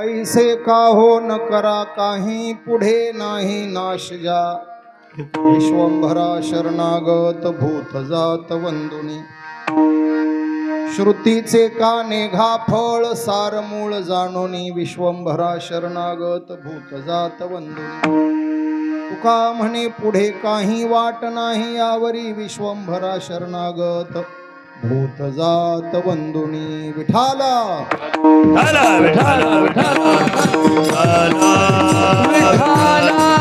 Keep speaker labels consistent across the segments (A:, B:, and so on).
A: ऐसे का हो न करा काही पुढे नाही नाश जा. विश्वंभरा शरणागत भूत जात वंदुनी. श्रुतीचे का नेघा फळ सार मूळ जाणोनी. विश्वंभरा शरणागत भूत जात वंदुनी. तुका म्हणे पुढे काही वाट नाही यावरी विश्वंभरा शरणागत भूत जात विठाला.
B: विठाला विठाला विठाला. विठाला.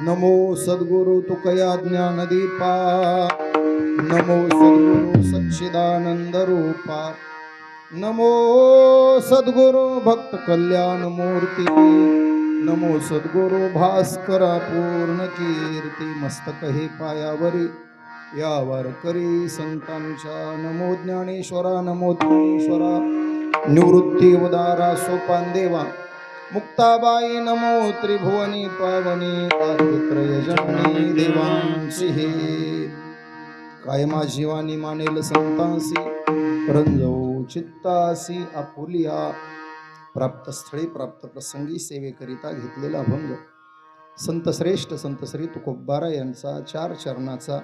A: नमो सद्गुरु तुकया ज्ञानदीपा. नमो सद्गुरु सच्चिदानंद रूपा. नमो सद्गुरु भक्त कल्याण मूर्ती. नमो सद्गुरु भास्करा पूर्ण कीर्ती मस्तक हे पायावरी. यावर करी संतांच्या नमो ज्ञानेश्वरा नमो ज्ञानेश्वरा. निवृत्ती उदारा सोपान देवा. मुक्ताबाई नमो त्रिभुवनी पावनी आदित्रयजनी देवांशी हे. कायमा जीवानी मानेल संतांसी रंजवू चित्तासी आपुलिया. प्राप्त स्थळी प्राप्त प्रसंगी सेवेकरिता घेतलेला भंग. संत श्रेष्ठ संत श्री तुकोबारा यांचा चार चरणाचा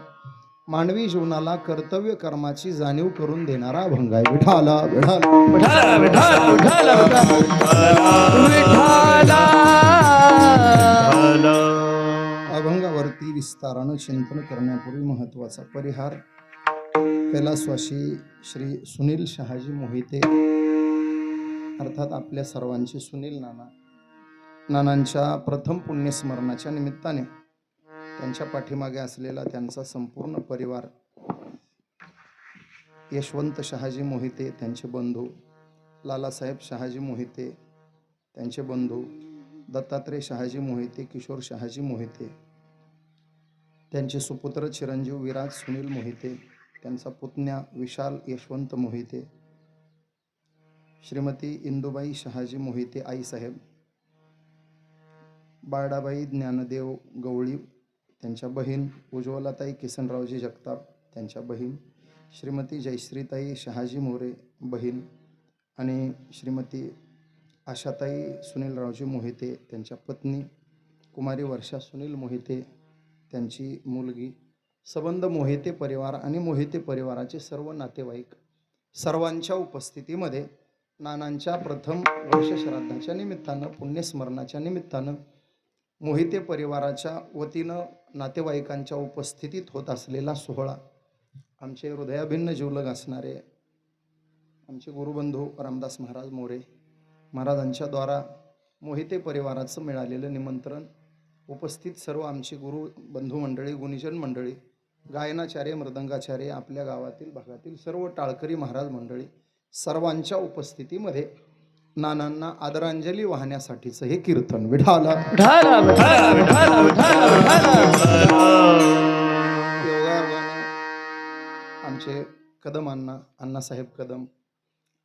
A: मानवी जीवनाला कर्तव्य कर्माची जाणीव करून देणारा अभंग आहे. विठाला विठाला.
B: विठाला विठाला विठाला. विठाला.
A: अभंगावरती विस्तारानं चिंतन करण्यापूर्वी महत्त्वाचा परिहार. कैलासवासी श्री सुनील शहाजी मोहिते अर्थात आपल्या सर्वांचे सुनील नाना नानांच्या प्रथम पुण्यस्मरणाच्या निमित्ताने त्यांच्या पाठीमागे असलेला त्यांचा संपूर्ण परिवार यशवंत शहाजी मोहिते त्यांचे बंधू लालासाहेब शहाजी मोहिते त्यांचे बंधू दत्तात्रय शहाजी मोहिते किशोर शहाजी मोहिते त्यांचे सुपुत्र चिरंजीव विराज सुनील मोहिते त्यांचा पुतण्या विशाल यशवंत मोहिते श्रीमती इंदुबाई शहाजी मोहिते आईसाहेब बारडाबाई ज्ञानदेव गवळी त्यांच्या बहीण उज्ज्वलाताई किसनरावजी जगताप त्यांच्या बहीण श्रीमती जयश्रीताई शहाजी मोरे बहीण आणि श्रीमती आशाताई सुनीलरावजी मोहिते त्यांच्या पत्नी कुमारी वर्षा सुनील मोहिते त्यांची मुलगी सबंध मोहिते परिवार आणि मोहिते परिवाराचे सर्व नातेवाईक सर्वांच्या उपस्थितीमध्ये नानांच्या प्रथम वर्षश्राद्धाच्या निमित्तानं पुण्यस्मरणाच्या निमित्तानं मोहिते परिवाराच्या वतीनं नातेवाईकांच्या उपस्थितीत होत असलेला सोहळा आमचे हृदयाभिन्न जीवलग असणारे आमचे गुरुबंधू रामदास महाराज मोरे महाराजांच्या द्वारा मोहिते परिवाराचं मिळालेलं निमंत्रण उपस्थित सर्व आमची गुरु बंधू मंडळी गुणीजन मंडळी गायनाचार्य मृदंगाचार्य आपल्या गावातील भागातील सर्व टाळकरी महाराज मंडळी सर्वांच्या उपस्थितीमध्ये नानांना आदरांजली वाहण्यासाठीचं हे कीर्तन. विढाला आमचे कदम अण्णा अण्णासाहेब कदम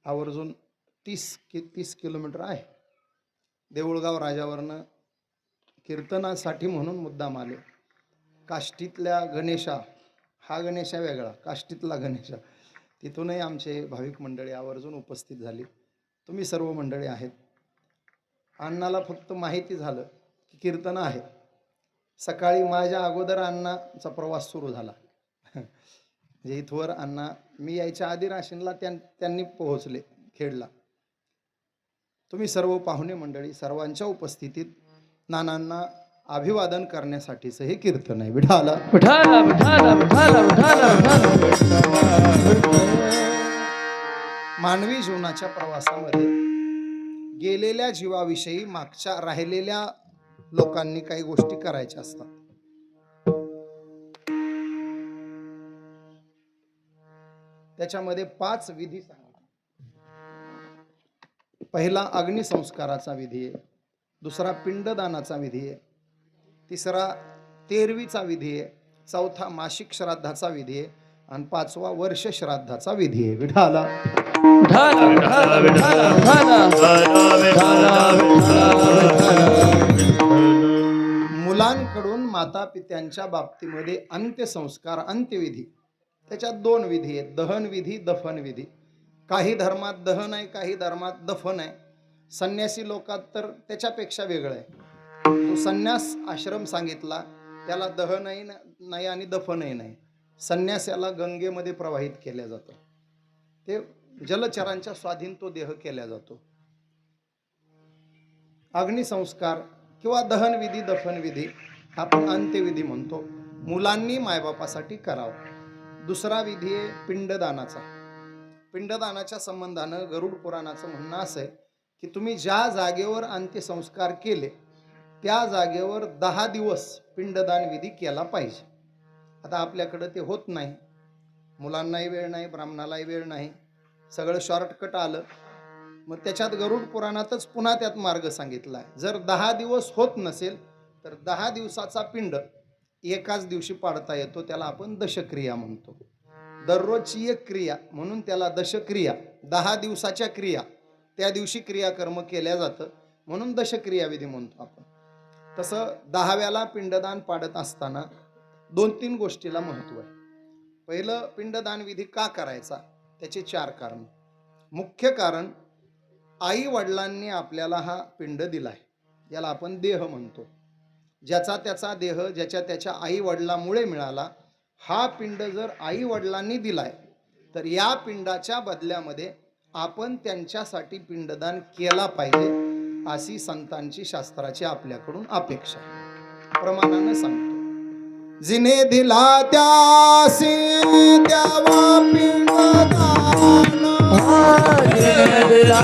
A: आवर्जून तीस कि तीस किलोमीटर आहे. देऊळगाव राजावरनं कीर्तनासाठी म्हणून मुद्दाम आले. काष्टीतल्या गणेशा हा गणेशा वेगळा काष्टीतला गणेशा. तिथूनही आमचे भाविक मंडळी आवर्जून उपस्थित झाली. तुम्ही सर्व मंडळी आहेत. अण्णाला फक्त माहिती झालं की कीर्तन आहे. सकाळी माझ्या अगोदर अण्णाचा प्रवास सुरू झाला. म्हणजे इथवर अण्णा मी यायच्या आधी राशीनला त्यां त्यांनी पोहोचले खेडला. तुम्ही सर्व पाहुणे मंडळी सर्वांच्या उपस्थितीत नानांना अभिवादन करण्यासाठीचं हे कीर्तन आहे. विठाला
B: विठाला विठाला विठाला विठाला
A: मानवी जीवनाच्या प्रवासामध्ये गेलेल्या जीवाविषयी मागच्या राहिलेल्या लोकांनी काही गोष्टी करायच्या असतात. त्याच्यामध्ये पाच विधी सांगा पहिला अग्निसंस्काराचा विधी आहे. दुसरा पिंडदानाचा विधी आहे. तिसरा तेरवीचा विधी आहे. चौथा मासिक श्राद्धाचा विधी आहे. आणि पाचवा वर्ष श्राद्धाचा विधी आहे. विठाला. मुलांकडून माता पित्यांच्या बाबतीमध्ये अंत्यसंस्कार अंत्यविधी. त्याच्यात दोन विधी आहेत. दहन विधी दफन विधी. काही धर्मात दहन आहे काही धर्मात दफन आहे. संन्यासी लोकात तर त्याच्यापेक्षा वेगळं आहे. जो संन्यास आश्रम सांगितला त्याला दहनही नाही आणि दफनही नाही. संन्यासाला गंगेमध्ये प्रवाहित केल्या जातं. ते जलचरांच्या स्वाधीन तो देह केला जातो. अग्निसंस्कार किंवा दहनविधी दफनविधी आपण अंत्यविधी म्हणतो. मुलांनी मायबापासाठी करावं. दुसरा विधी आहे पिंडदानाचा. पिंडदानाच्या संबंधानं गरुड पुराणाचं म्हणणं असं आहे की तुम्ही ज्या जागेवर अंत्यसंस्कार केले त्या जागेवर दहा दिवस पिंडदान विधी केला पाहिजे. आता आपल्याकडं ते होत नाही. मुलांनाही वेळ नाही ब्राह्मणालाही वेळ नाही. सगळं शॉर्टकट आलं. मग त्याच्यात गरुड पुराणातच पुन्हा त्यात मार्ग सांगितला आहे. जर दहा दिवस होत नसेल तर दहा दिवसाचा पिंड एकाच दिवशी पाडता येतो त्याला आपण दशक्रिया म्हणतो. दररोजची एक क्रिया म्हणून त्याला दशक्रिया दहा दिवसाच्या क्रिया. त्या दिवशी क्रियाकर्म केल्या जातं म्हणून दशक्रियाविधी म्हणतो आपण. तसं दहाव्याला पिंडदान पाडत असताना दोन तीन गोष्टीला महत्त्व आहे. पहिलं पिंडदान विधी का करायचा? त्याचे चार कारण. मुख्य कारण आई वडिलांनी आपल्याला हा पिंड दिला आहे याला आपण देह म्हणतो. ज्याचा त्याचा देह ज्याच्या त्याच्या आई वडिलामुळे मिळाला हा पिंड जर आई वडिलांनी दिलाय तर या पिंडाच्या बदल्यामध्ये आपण त्यांच्यासाठी पिंडदान केला पाहिजे अशी संतांची शास्त्राची आपल्याकडून अपेक्षा आहे. प्रमाणानं सांगतो. जिने दिला त्यासी द्यावा पिंडदान दिला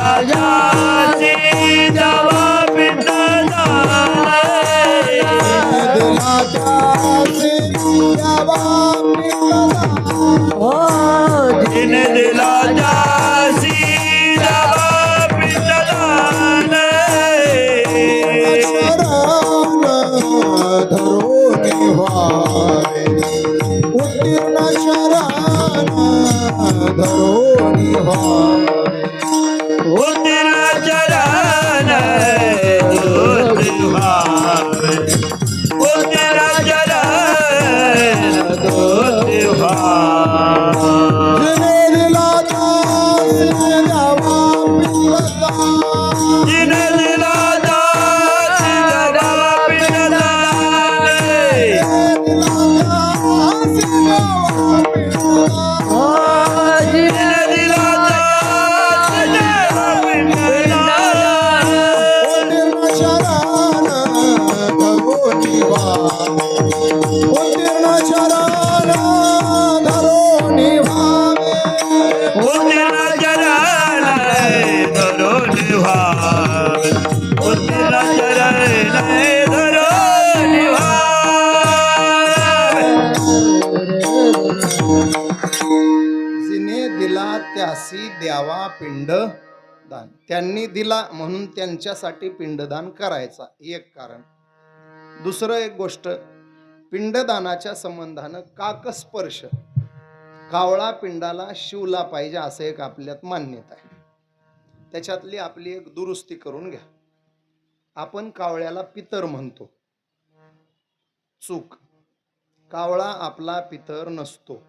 A: Oh. दिला म्हणून त्यांच्यासाठी पिंडदान करायचा. एक कारण. दुसरं एक गोष्ट पिंडदानाच्या संबंधानं काकस्पर्श. कावळा पिंडाला शिवला पाहिजे असं एक आपल्यात मान्यता आहे. त्याच्यातली आपली एक दुरुस्ती करून घ्या. आपण कावळ्याला पितर म्हणतो. चूक. कावळा आपला पितर नसतो.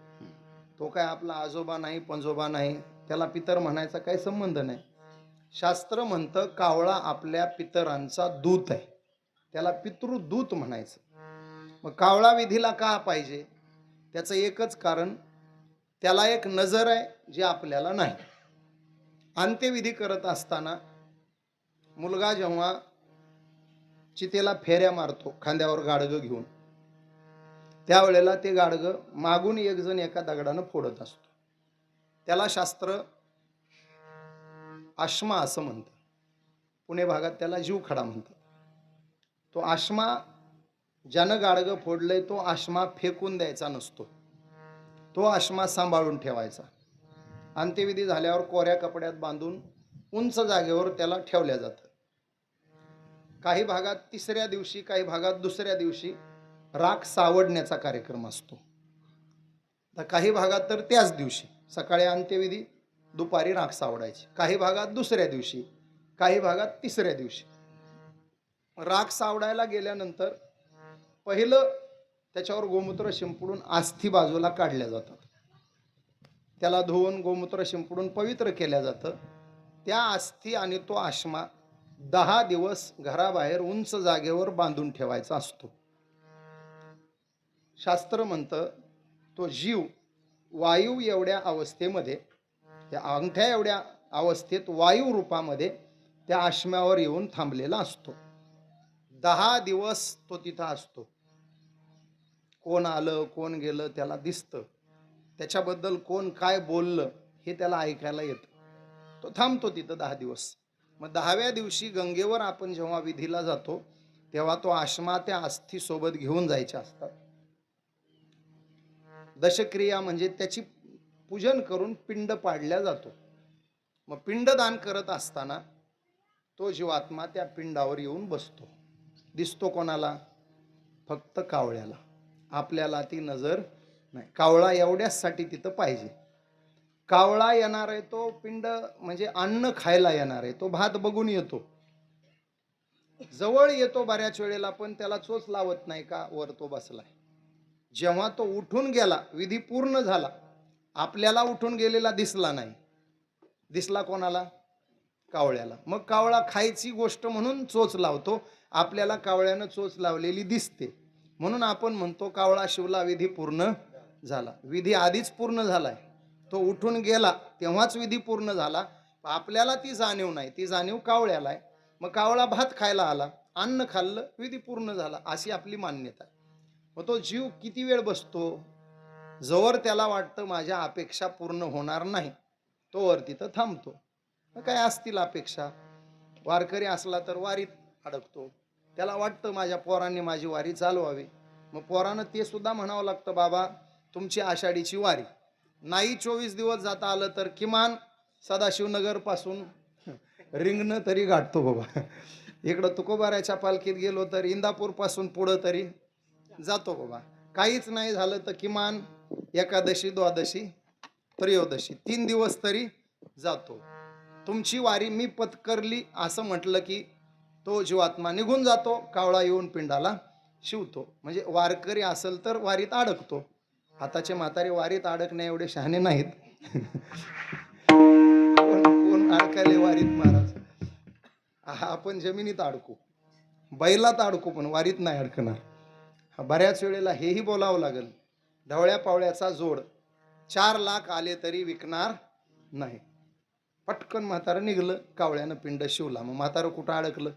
A: तो काय आपला आजोबा नाही पंजोबा नाही त्याला पितर म्हणायचा काही संबंध नाही. शास्त्र म्हणतं कावळा आपल्या पितरांचा दूत आहे. त्याला पितृदूत म्हणायचं. मग कावळा विधीला का पाहिजे? त्याचं एकच कारण त्याला एक नजर आहे जे आपल्याला नाही. अंत्यविधी करत असताना मुलगा जेव्हा चितेला फेऱ्या मारतो खांद्यावर गाडगं घेऊन त्यावेळेला ते गाडगं मागून एकजण एका दगडानं फोडत असतो. त्याला शास्त्र आश्मा असं म्हणतं पुणे भागात त्याला जीवखडा म्हणतात. तो आश्मा ज्यानं गाडगं फोडलंय तो आश्मा फेकून द्यायचा नसतो. तो आश्मा सांभाळून ठेवायचा. अंत्यविधी झाल्यावर कोऱ्या कपड्यात बांधून उंच जागेवर त्याला ठेवल्या जातं. काही भागात तिसऱ्या दिवशी काही भागात दुसऱ्या दिवशी राख सावडण्याचा कार्यक्रम असतो. तर काही भागात तर त्याच दिवशी सकाळी अंत्यविधी दुपारी राख सावडायची. काही भागात दुसऱ्या दिवशी काही भागात तिसऱ्या दिवशी. राख सावडायला गेल्यानंतर पहिलं त्याच्यावर गोमूत्र शिंपडून आस्थी बाजूला काढल्या जातात. त्याला धुवून गोमूत्र शिंपडून पवित्र केल्या जातं. त्या अस्थी आणि तो आश्मा दहा दिवस घराबाहेर उंच जागेवर बांधून ठेवायचा असतो. शास्त्र म्हणतं तो जीव वायू एवढ्या अवस्थेमध्ये त्या अंगठ्या एवढ्या अवस्थेत वायू रूपामध्ये त्या आश्म्यावर येऊन थांबलेला असतो. दहा दिवस तो तिथं असतो. कोण आलं कोण गेलं त्याला दिसतं. त्याच्याबद्दल कोण काय बोललं हे त्याला ऐकायला येतं. तो थांबतो तिथं दहा दिवस. मग दहाव्या दिवशी गंगेवर आपण जेव्हा विधीला जातो तेव्हा तो आश्मा त्या अस्थीसोबत घेऊन जायच्या असतात. दशक्रिया म्हणजे त्याची पूजन करून पिंड पाडल्या जातो. मग पिंडदान करत असताना तो जीवात्मा त्या पिंडावर येऊन बसतो. दिसतो कोणाला? फक्त कावळ्याला. आपल्याला ती नजर नाही. कावळा एवढ्याचसाठी तिथं पाहिजे. कावळा येणार आहे तो पिंड म्हणजे अन्न खायला येणार आहे. तो भात बघून येतो. जवळ येतो बऱ्याच वेळेला पण त्याला चोच लावत नाही का? वर तो बसलाय. जेव्हा तो उठून गेला विधी पूर्ण झाला आपल्याला उठून गेलेला दिसला नाही. दिसला कोणाला? कावळ्याला. मग कावळा खायची गोष्ट म्हणून चोच लावतो. आपल्याला कावळ्यानं चोच लावलेली दिसते. म्हणून आपण म्हणतो कावळा शिवला विधी पूर्ण झाला. विधी आधीच पूर्ण झालाय. तो उठून गेला तेव्हाच विधी पूर्ण झाला. आपल्याला ती जाणीव नाही. ती जाणीव कावळ्याला आहे. मग कावळा भात खायला आला. अन्न खाल्लं विधी पूर्ण झाला. अशी आपली मान्यता मग तो जीव किती वेळ बसतो? जोवर त्याला वाटतं माझ्या अपेक्षा पूर्ण होणार नाही तोवर तिथं थांबतो. मग काय असतील अपेक्षा? वारकरी असला तर वारीत अडकतो. त्याला वाटतं माझ्या पोरांनी माझी वारी चालवावी. मग पोरानं ते सुद्धा म्हणावं लागतं बाबा तुमची आषाढीची वारी. नाही चोवीस दिवस जाता आलं तर किमान सदाशिवनगरपासून रिंगणं तरी गाठतो बाबा. इकडं तुकोबाराच्या पालखीत गेलो तर इंदापूरपासून पुढं तरी जातो बाबा. काहीच नाही झालं तर किमान एकादशी द्वादशी त्रयोदशी तीन दिवस तरी जातो. तुमची वारी मी पत्करली असं म्हटलं की तो जीवात्मा निघून जातो कावळा येऊन पिंडाला शिवतो. म्हणजे वारकरी असेल तर वारीत अडकतो. आताचे म्हातारे वारीत अडकणे एवढे शहाणे नाहीत. कोण अडकायले वारीत महाराज? आपण जमिनीत अडकू. बैलात अडकू पण वारीत नाही अडकणार. बऱ्याच वेळेला हेही बोलावं लागेल. ढवळ्या पावळ्याचा जोड. चार लाख आले तरी विकणार नाही. पटकन म्हातारं निघलं कावळ्यानं पिंड शिवला. मग म्हातारं कुठं अडकलं?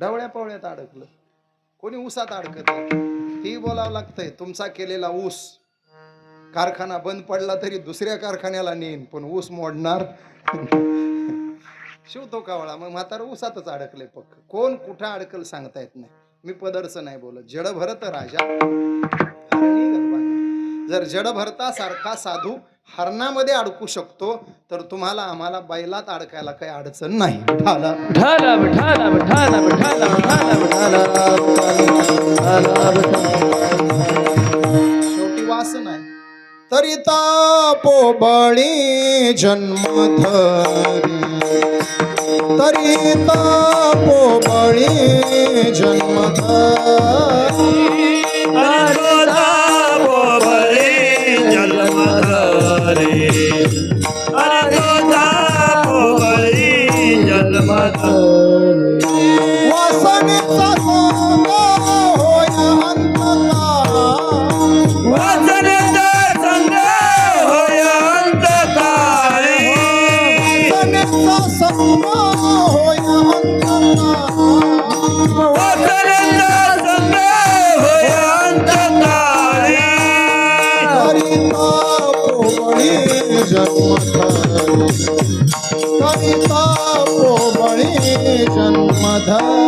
A: ढवळ्या पावळ्यात अडकलं. कोणी ऊसात अडकत ही बोलावं लागतंय तुमचा केलेला ऊस. कारखाना बंद पडला तरी दुसऱ्या कारखान्याला नेईन पण ऊस मोडणार. शिवतो कावळा. मग म्हातारं ऊसातच अडकले पक्क. कोण कुठं अडकल सांगता येत नाही. मी पदरचं नाही बोलत. जड भरत राजा जर जड भरता सारखा साधू हरणामध्ये अडकू शकतो तर तुम्हाला आम्हाला बैलात अडकायला काही अडचण नाही. ठाला.
B: विठाला विठाला विठाला विठाला विठाला विठाला
A: शेवटी वासन आहे तरी तापो बळी जन्म धरी तरी करिता पोबळी जन्मधर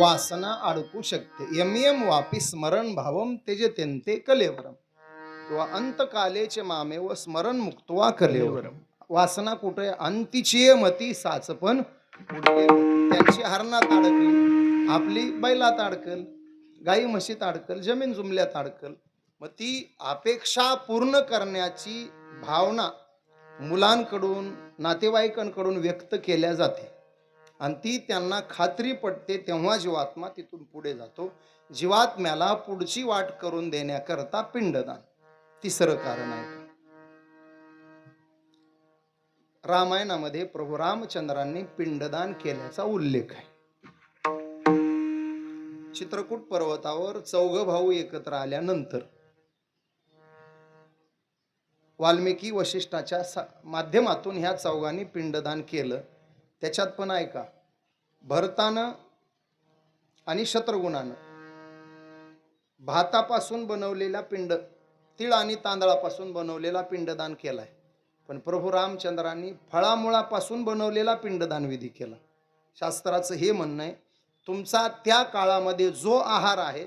A: वासना अडकू शकते. यम यम वापी स्मरण भावम तेजे तेंते कलेवरम. किंवा अंतकालेचे मामे व स्मरण मुक्तवा कलेवरम. वासना कुठे? अंतिची मती साचपण पुढे त्यांची हरणात अडकली आपली बैलात अडकल गाई म्हशीत अडकल जमीन जुमल्यात अडकल. मग ती अपेक्षा पूर्ण करण्याची भावना मुलांकडून नातेवाईकांकडून व्यक्त केल्या जाते. आणि ती त्यांना खात्री पटते तेव्हा जीवात्मा तिथून पुढे जातो. जीवात्म्याला पुढची वाट करून देण्याकरता पिंडदान. तिसरं कारण आहे रामायणामध्ये प्रभू रामचंद्रांनी पिंडदान केल्याचा उल्लेख आहे. चित्रकूट पर्वतावर चौघ भाऊ एकत्र आल्यानंतर वाल्मिकी वशिष्ठाच्या सा- माध्यमातून ह्या चौघांनी पिंडदान केलं. त्याच्यात पण ऐका भरतानं आणि शत्रुगुणानं भातापासून बनवलेला पिंड तीळ आणि तांदळापासून बनवलेला पिंडदान केलाय. पण प्रभू रामचंद्रांनी फळामुळापासून बनवलेला पिंडदान विधी केला. शास्त्राचं हे म्हणणं आहे तुमचा त्या काळामध्ये जो आहार आहे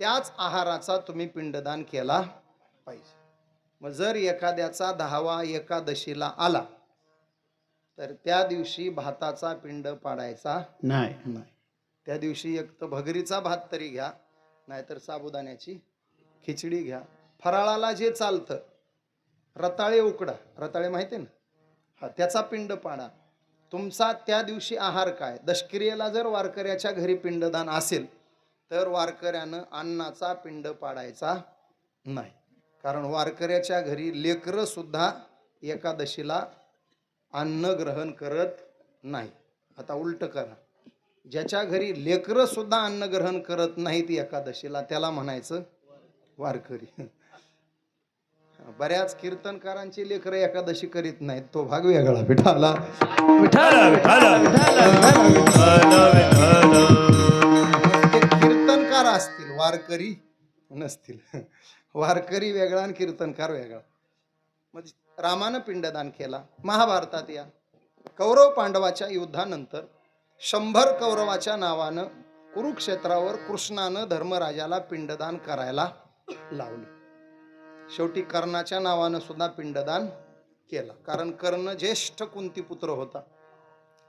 A: त्याच आहाराचा तुम्ही पिंडदान केला पाहिजे. मग जर एखाद्याचा दहावा एकादशीला आला तर त्या दिवशी भाताचा पिंड पाडायचा
C: नाही.
A: नाही. त्या दिवशी एक तर भगरीचा भात तरी घ्या नाहीतर साबुदाण्याची खिचडी घ्या. फराळाला जे चालतं रताळे उकडा. रताळे माहिती आहे ना? हा त्याचा पिंड पाडा तुमचा त्या दिवशी आहार काय? दशक्रियेला जर वारकऱ्याच्या घरी पिंडदान असेल तर वारकऱ्यानं अन्नाचा पिंड पाडायचा नाही. कारण वारकऱ्याच्या घरी लेकरंसुद्धा एकादशीला अन्न ग्रहण करत नाही. आता उलट करा. ज्याच्या घरी लेकरंसुद्धा अन्न ग्रहण करत नाहीत एकादशीला त्याला म्हणायचं वारकरी. बऱ्याच कीर्तनकारांची लेकरं एकादशी करीत नाहीत. तो भाग वेगळा. विठाला ते कीर्तनकार असतील वारकरी नसतील. वारकरी वेगळा आणि कीर्तनकार वेगळा. म्हणजे रामानं पिंडदान केला. महाभारतात या. कौरव पांडवाच्या युद्धानंतर शंभर कौरवाच्या नावानं कुरुक्षेत्रावर कृष्णानं धर्मराजाला पिंडदान करायला लावलं. शेवटी कर्णाच्या नावानं सुद्धा पिंडदान केलं. कारण कर्ण ज्येष्ठ कुंती पुत्र होता.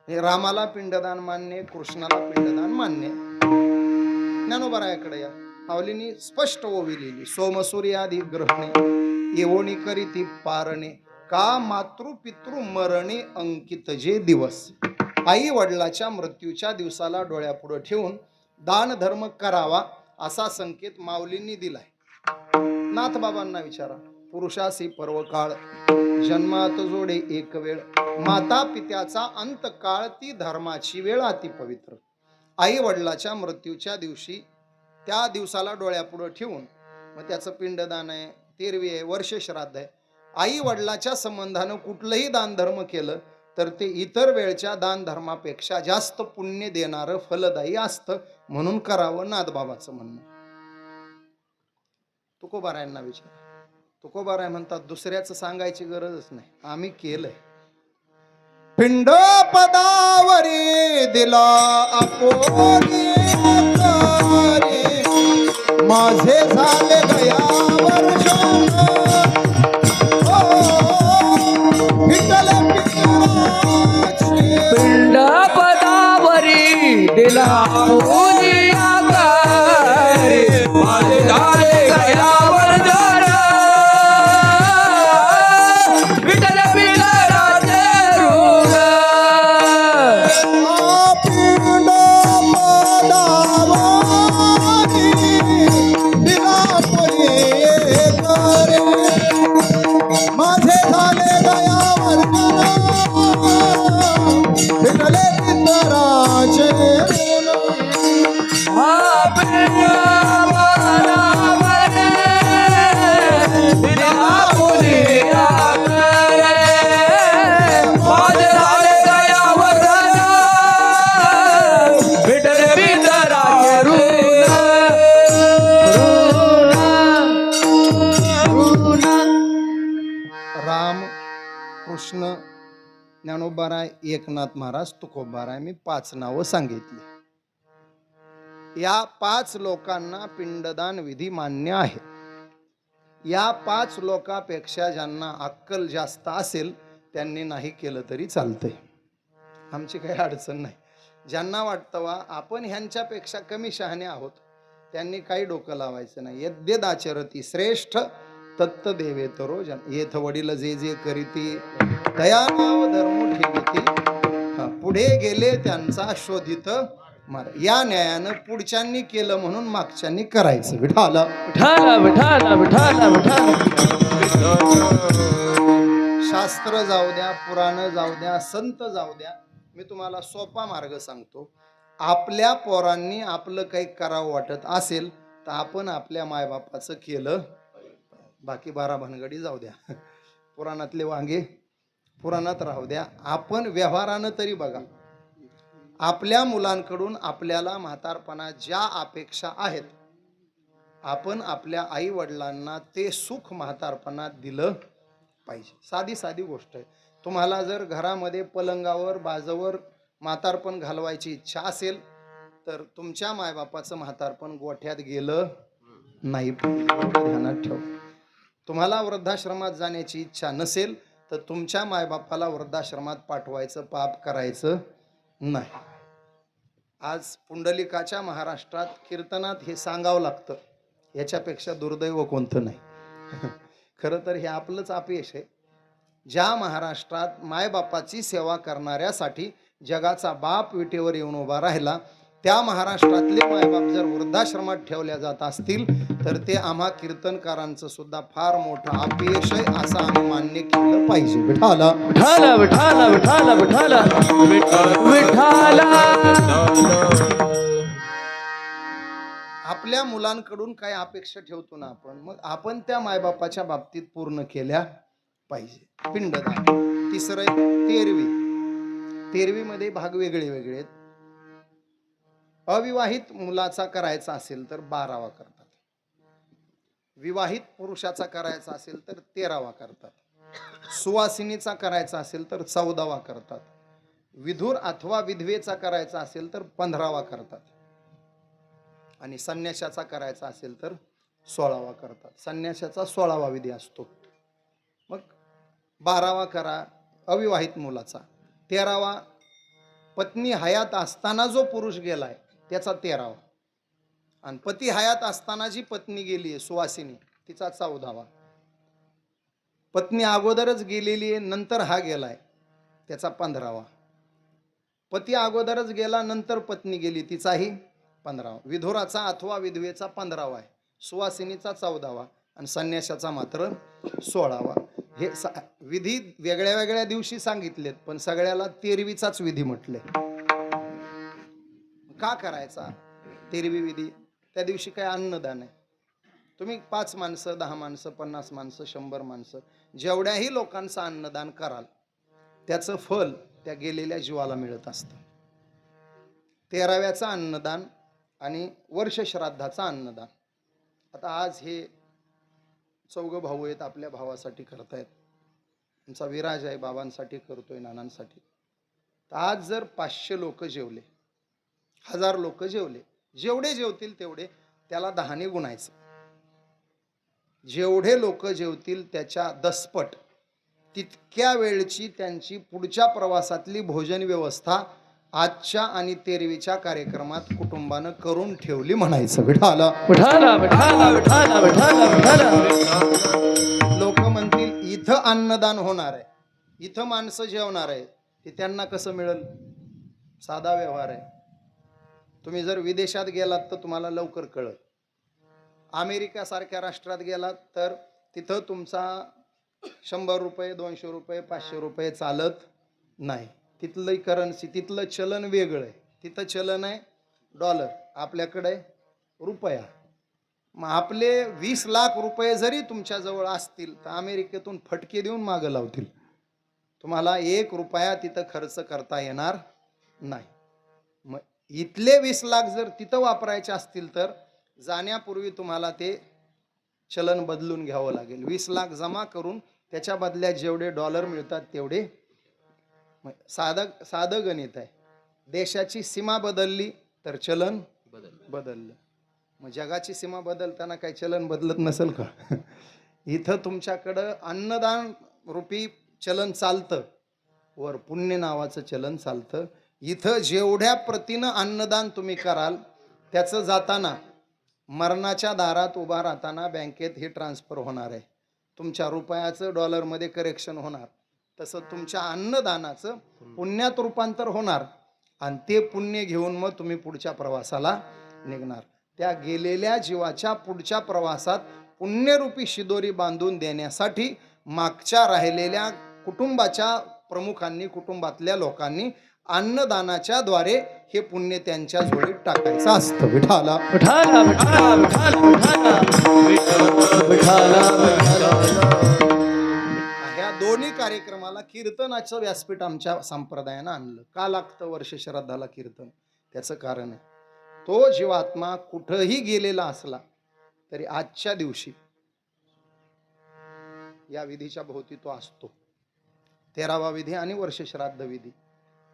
A: हे रामाला पिंडदान मान्य कृष्णाला पिंडदान मान्य. ज्ञानोबरायाकडे या. माऊलींनी स्पष्ट ओवी लिहिली. सोमसूर्यादी ग्रहणे येवोणी करीती पारणे का मातृ पितृ मरणे अंकित जे दिवस. आई वडिलाच्या मृत्यूच्या दिवसाला डोळ्यापुढे ठेवून दान धर्म करावा असा संकेत माऊलींनी दिलाय. नाथबाबांना विचारा. पुरुषासी पर्व काळ जन्मात जोडे एक वेळ. माता पित्याचा अंतकाळ ती धर्माची वेळ अति पवित्र. आई वडिलाच्या मृत्यूच्या दिवशी त्या दिवसाला डोळ्यापुढं ठेवून मग त्याचं पिंडदान आहे तेरवी आहे वर्ष श्राद्ध आहे. आई वडिलाच्या संबंधानं कुठलंही दान धर्म केलं तर ते इतर वेळच्या दान धर्मापेक्षा जास्त पुण्य देणारं फलदायी असतं म्हणून करावं नाथबाबाचं म्हणणं. तुकोबारायांना विचार. तुकोबाराय म्हणतात दुसऱ्याचं सांगायची गरजच नाही. आम्ही केलंय. पिंड पदावरी दिला आपोरी माझे झाले गया
B: पिंड पदावरी दिला
A: ज्ञानोबाराय एकनाथ महाराज तुकोबाराय मी पाच नावं सांगितली. या पाच लोकांना पिंडदान विधी मान्य आहे. या पाच लोकापेक्षा ज्यांना अक्कल जास्त असेल त्यांनी नाही केलं तरी चालतंय. आमची काही अडचण नाही. ज्यांना वाटतं वा आपण ह्यांच्यापेक्षा कमी शहाणे आहोत त्यांनी काही डोकं लावायचं नाही. यद्यदाचरती श्रेष्ठ तत्त देवे तरो जन येथ वडील जे जे करीती दया नाव धर्म ठेवते. पुढे गेले त्यांचा शोधित मार्ग. या न्यायानं पुढच्यांनी केलं म्हणून मागच्यांनी करायचं. विठाला.
B: विठाला विठाला विठाला विठाला.
A: शास्त्र जाऊ द्या पुराण जाऊ द्या संत जाऊ द्या. मी तुम्हाला सोपा मार्ग सांगतो. आपल्या पोरांनी आपलं काही करावं वाटत असेल तर आपण आपल्या मायबापाचं केलं. बाकी बारा भानगडी जाऊ द्या. पुराणातले वांगे. पुराणात राहू द्या. आपण व्यवहारानं तरी बघा. आपल्या मुलांकडून आपल्याला म्हातारपणा ज्या अपेक्षा आहेत आपण आपल्या आई वडिलांना ते सुख म्हातारपणात दिलं पाहिजे. साधी साधी गोष्ट आहे. तुम्हाला जर घरामध्ये पलंगावर बाजवर म्हातारपण घालवायची इच्छा असेल तर तुमच्या मायबापाचं म्हातारपण गोठ्यात गेलं नाही. ध्यानात ठेव. तुम्हाला वृद्धाश्रमात जाण्याची इच्छा नसेल तर तुमच्या मायबापाला वृद्धाश्रमात पाठवायचं पाप करायचं नाही. आज पुंडलिकाच्या महाराष्ट्रात कीर्तनात हे सांगावं लागतं. याच्यापेक्षा दुर्दैव कोणतं नाही. खरं तर हे आपलंच अपयश आहे. ज्या महाराष्ट्रात मायबापाची सेवा करणाऱ्यासाठी जगाचा बाप विटेवर येऊन उभा राहिला त्या महाराष्ट्रातले मायबाप जर वृद्धाश्रमात ठेवल्या जात असतील तर ते आम्हा कीर्तनकारांचं सुद्धा फार मोठं अपयश आहे असं आम्ही मान्य केलं पाहिजे. विठाला.
B: विठाला विठाला विठाला विठाला. विठाला.
A: आपल्या मुलांकडून काय अपेक्षा ठेवतो ना आपण मग आपण त्या मायबापाच्या बाबतीत पूर्ण केल्या पाहिजे. पिंडदान तिसरं आहे तेरवी. तेरवीमध्ये भाग वेगळे वेगळे आहेत. अविवाहित मुलाचा करायचा असेल तर बारावा करतात. विवाहित पुरुषाचा करायचा असेल तर तेरावा करतात. सुवासिनीचा करायचा असेल तर चौदावा करतात. विधूर अथवा विधवेचा करायचा असेल तर पंधरावा करतात. आणि संन्याशाचा करायचा असेल तर सोळावा करतात. संन्याशाचा सोळावा विधी असतो. मग बारावा करा अविवाहित मुलाचा. तेरावा पत्नी हयात असताना जो पुरुष गेलाय त्याचा तेरावा. आणि पती हयात असताना जी पत्नी गेली आहे सुवासिनी तिचा चौदावा. पत्नी अगोदरच गेलेली आहे नंतर हा गेलाय त्याचा पंधरावा. पती अगोदरच गेला नंतर पत्नी गेली तिचाही पंधरावा. विधुराचा अथवा विधवेचा पंधरावा आहे. सुवासिनीचा चौदावा आणि संन्याशाचा मात्र सोळावा. हे सा विधी वेगळ्या वेगळ्या दिवशी सांगितलेत पण सगळ्याला तेरवीचाच विधी म्हटले. का करायचा? तेरवी विधी. त्या दिवशी काय अन्नदान आहे. तुम्ही पाच माणसं दहा माणसं पन्नास माणसं शंभर माणसं जेवढ्याही लोकांचं अन्नदान कराल त्याचं फल त्या गेलेल्या जीवाला मिळत असतं. तेराव्याचं अन्नदान आणि वर्षश्राद्धाचं अन्नदान. आता आज हे चौघं भाऊ आहेत आपल्या भावासाठी करतायत. आमचा विराज आहे बाबांसाठी करतोय नानांसाठी. तर आज जर पाचशे लोक जेवले हजार लोक जेवले. जेवढे जेवतील तेवढे त्याला दहाने गुणायचं. जेवढे लोक जेवतील त्याच्या दसपट. तितक्या वेळची त्यांची पुढच्या प्रवासातली भोजन व्यवस्था आजच्या आणि तेरवीच्या कार्यक्रमात कुटुंबानं करून ठेवली म्हणायचं. विठाला लोक म्हणतील इथं अन्नदान होणार आहे. इथं माणसं जेवणार आहे. ते त्यांना कसं मिळेल? साधा व्यवहार आहे. तुम्ही जर विदेशात गेलात तर तुम्हाला लवकर कळत अमेरिकासारख्या राष्ट्रात गेलात तर तिथं तुमचा शंभर रुपये दोनशे रुपये पाचशे रुपये चालत नाही. तिथलं करन्सी तिथलं चलन वेगळं आहे. तिथं चलन आहे डॉलर आपल्याकडे रुपया. मग आपले वीस लाख रुपये जरी तुमच्याजवळ असतील तर अमेरिकेतून फटके देऊन मागं लावतील. तुम्हाला एक रुपया तिथं खर्च करता येणार नाही. मग इथले वीस लाख जर तिथं वापरायचे असतील तर जाण्यापूर्वी तुम्हाला ते चलन बदलून घ्यावं लागेल. वीस लाख जमा करून त्याच्या बदल्यात जेवढे डॉलर मिळतात तेवढे साधं साधं गणित आहे. देशाची सीमा बदलली तर चलन बदललं. मग जगाची सीमा बदलताना काही चलन बदलत नसेल का? इथं तुमच्याकडं अन्नदान रूपी चलन चालतं. वर पुण्य नावाचं चलन चालतं. इथं जेवढ्या प्रतीनं अन्नदान तुम्ही कराल त्याचं जाताना मरणाच्या दारात उभा राहताना बँकेत हे ट्रान्सफर होणार आहे. तुमच्या रुपयाचं डॉलरमध्ये करेक्शन होणार. तसं तुमच्या अन्नदानाचं पुण्यात रूपांतर होणार आणि ते पुण्य घेऊन मग तुम्ही पुढच्या प्रवासाला निघणार. त्या गेलेल्या जीवाच्या पुढच्या प्रवासात पुण्यरूपी शिदोरी बांधून देण्यासाठी मागच्या राहिलेल्या कुटुंबाच्या प्रमुखांनी कुटुंबातल्या लोकांनी अन्नदानाच्या द्वारे हे पुण्य त्यांच्या जोडीत टाकायचं असतं. विठाला
B: विठाला विठाला विठाला. विठाला विठाला.
A: ह्या दोन्ही कार्यक्रमाला कीर्तनाचं व्यासपीठ आमच्या संप्रदायानं आणलं. का लागतं वर्ष श्राद्धाला कीर्तन? त्याचं कारण आहे. तो जीवात्मा कुठंही गेलेला असला तरी आजच्या दिवशी या विधीच्या भोवती तो असतो. तेरावा विधी आणि वर्ष श्राद्ध विधी.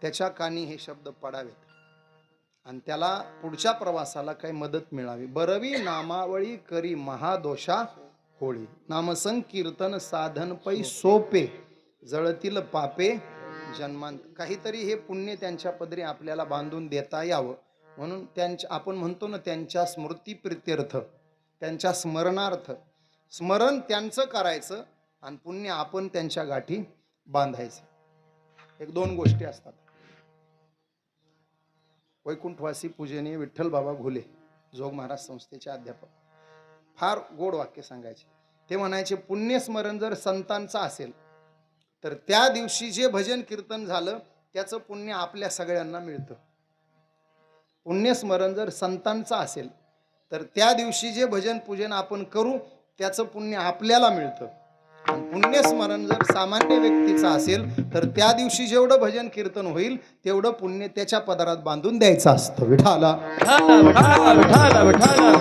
A: त्याच्या कानी हे शब्द पडावेत. आणि त्याला पुढच्या प्रवासाला काही मदत मिळावी. बरवी नामावळी करी महादोषा होळी. नामसंकीर्तन साधन पै सोपे जळतील पापे जन्मांत. काहीतरी हे पुण्य त्यांच्या पदरी आपल्याला बांधून देता यावं. म्हणून त्यांच्या आपण म्हणतो ना त्यांच्या स्मृती प्रित्यर्थ त्यांच्या स्मरणार्थ. स्मरण त्यांचं करायचं आणि पुण्य आपण त्यांच्या गाठी बांधायचं. एक दोन गोष्टी असतात. वैकुंठवासी पूजनीय विठ्ठल बाबा घोले जोग महाराज संस्थेचे अध्यापक. फार गोड वाक्य सांगायचे. ते म्हणायचे पुण्यस्मरण जर संतांचं असेल तर त्या दिवशी जे भजन कीर्तन झालं त्याचं पुण्य आपल्या सगळ्यांना मिळतं. पुण्यस्मरण जर संतांचं असेल तर त्या दिवशी जे भजन पूजन आपण करू त्याचं पुण्य आपल्याला मिळतं. पुण्यस्मरण जर सामान्य व्यक्तीचं असेल तर त्या दिवशी जेवढं भजन कीर्तन होईल तेवढं पुण्य त्याच्या पदारात बांधून द्यायचं असतं.
B: विठाला विठाला विठाला. विठाला